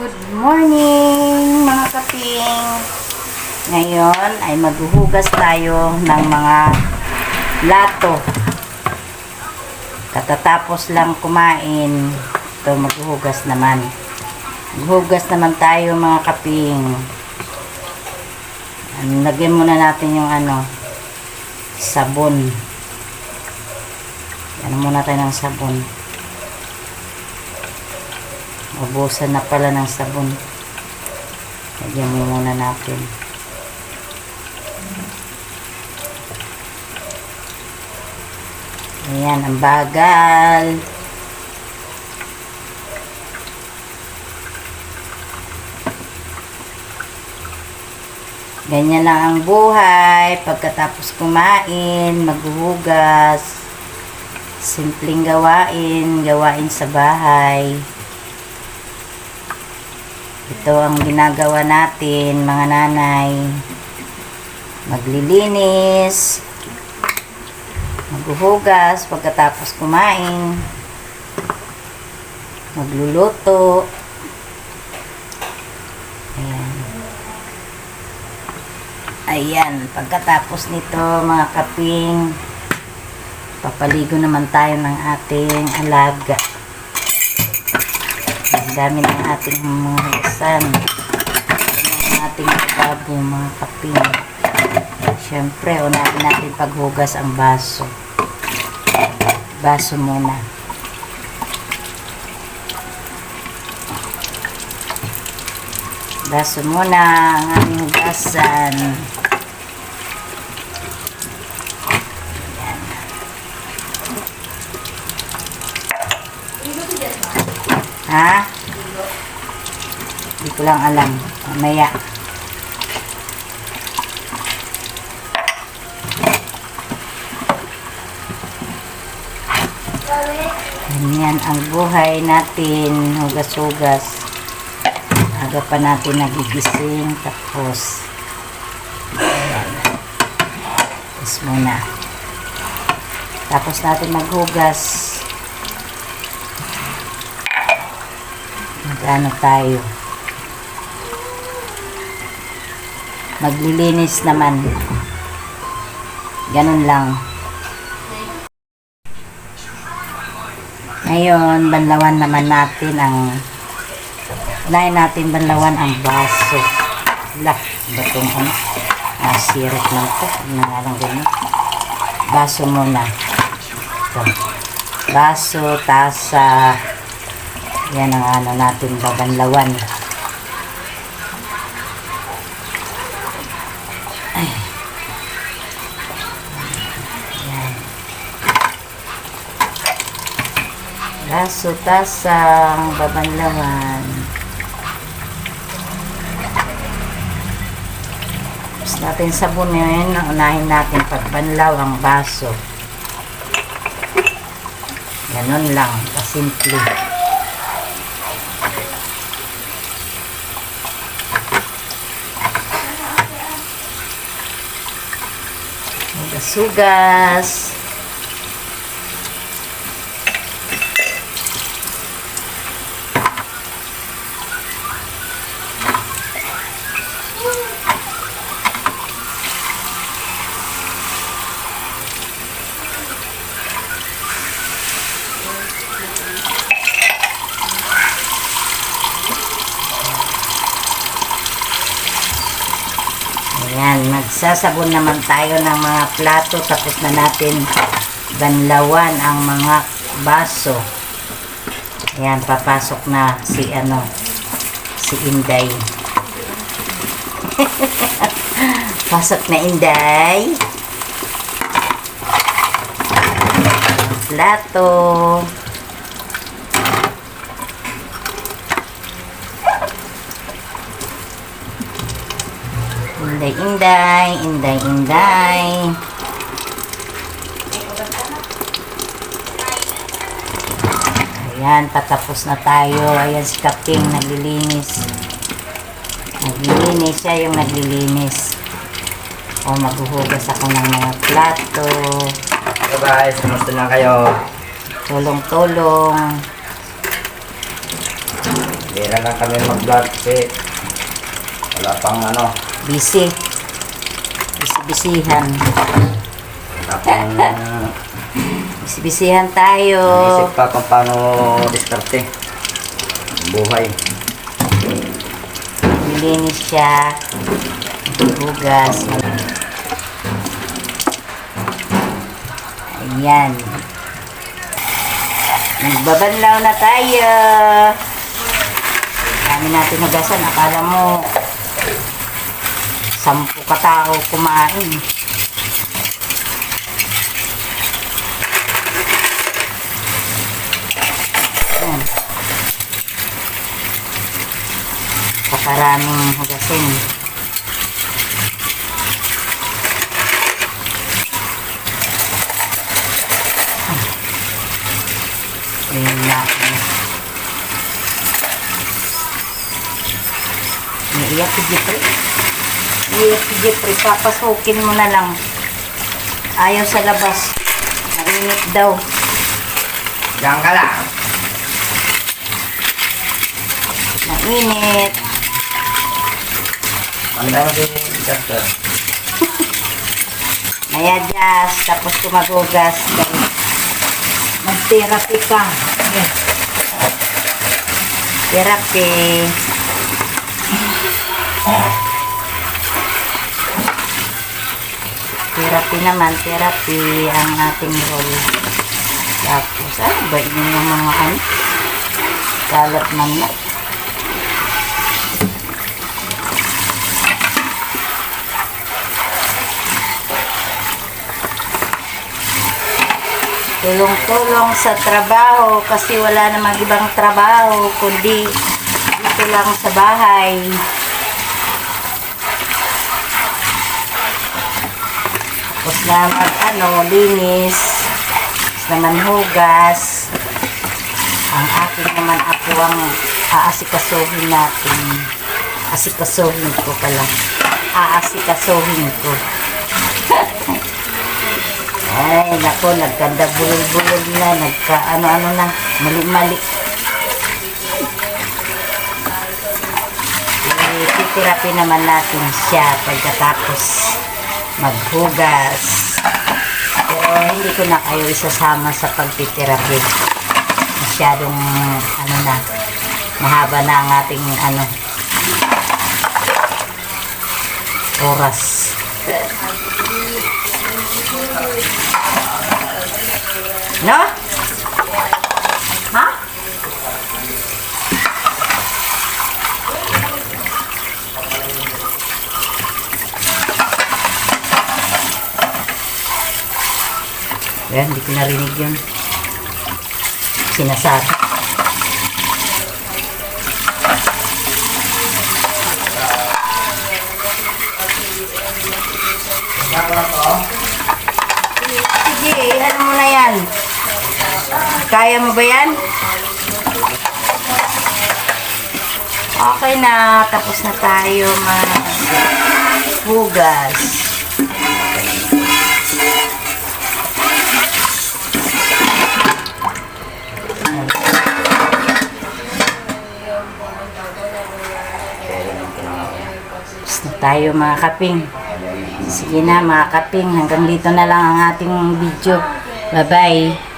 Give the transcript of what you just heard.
Good morning mga kaping! Ngayon ay maghuhugas tayo ng mga lato. Katatapos lang kumain, ito maghuhugas naman. Maghuhugas naman tayo mga kaping. Lagyan muna natin yung ano, sabon. Ano muna tayo ng sabon. Ubusan na pala ng sabon. Lagyan mo muna natin. Ayan, ang bagal. Ganyan lang ang buhay. Pagkatapos kumain, maghuhugas. Simpleng gawain, gawain sa bahay. Ito ang ginagawa natin, mga nanay. Maglilinis, maghuhugas pagkatapos kumain, magluluto. Ayan. Ayan, pagkatapos nito mga kaping, papaligo naman tayo ng ating alaga. Dami ng ating mga hugasan. Ang ating babo, mga kaping. Siyempre, unahin natin paghugas ang baso. Baso muna. Baso muna ang aming hugasan. Ha? Hindi ko lang alam. Mamaya. Ganyan ang buhay natin. Hugas-hugas. Aga pa natin nagigising. Tapos. Ayan. Tapos muna. Tapos natin maghugas. Magano tayo. Maglilinis naman. Ganun lang. Ngayon, banlawan naman natin ang unahin natin banlawan ang baso. Lah, batong ano? Ah, sirap lang to. Ano nga lang ganyan. Baso muna. Ito. Baso, tasa. Yan ang ano natin babanlawan. Ay. Yan. Baso, tasang babanlawan. Tapos natin sabunin. Unahin natin pagbanlaw ang baso. Ganon lang. Kasimple. Sugas. Ayan, magsasabon naman tayo ng mga plato tapos na natin banlawan ang mga baso. Ayan, papasok na si ano, si Inday. Pasok na Inday. Plato. Inday, inday, inday, inday. Ayan, patapos na tayo. Ayan si Kaping naglilinis. Naglilinis siya yung naglilinis. O maghuhugas ako ng mga plato. Hello guys, kumusta na kayo? Tulong-tulong. Bira lang kami mag-vlog kasi wala pang ano, Busy. Busy-busyhan. wala pang Busy-busyhan tayo. isip pa kung paano diskarte. Buhay. Nilinis siya. Hugas. Ayan. Nagbabanlaw na tayo. Dami natin hugasan. Akala mo sampu katao kumain. Ayan. Pakaraming hugasin. Ayun natin. Naiyak si. Si Jeffrey. Papasukin mo na lang. Ayaw sa labas. Nainit daw. Diyan ka lang. Nainit. Panda mo si diskarte. Mayadjas, tapos kumagugas. Mag-therapy ka. Eh. Therapy. Therapy naman, therapy ang ating role. Tapos, ano ba yun yung mga ano? Kalat man na. Tulong-tulong sa trabaho kasi wala namang ibang trabaho kundi dito lang sa bahay. Tapos na mag ano, linis. Tapos naman hugas. Ang akin naman ako ang aasikasuhin natin. Asikasuhin ko pala. Aasikasuhin ko. Ay, nako, nagkanda bulol-bulol na, nagka ano-ano na, mali-mali. Eh, titirapi naman natin siya pagkatapos maghugas. Pero hindi ko na kayo isasama sa pagtitirapi. Masyadong, ano na, mahaba na ang ating, ano, oras. No? Ayan, hindi ko narinig yun. Sinasabi. Sige, ano mo na yan? Kaya mo ba yan? Okay na, tapos na tayo maghugas. Na tayo mga kaping. Sige na mga kaping, hanggang dito na lang ang ating video. Bye-bye.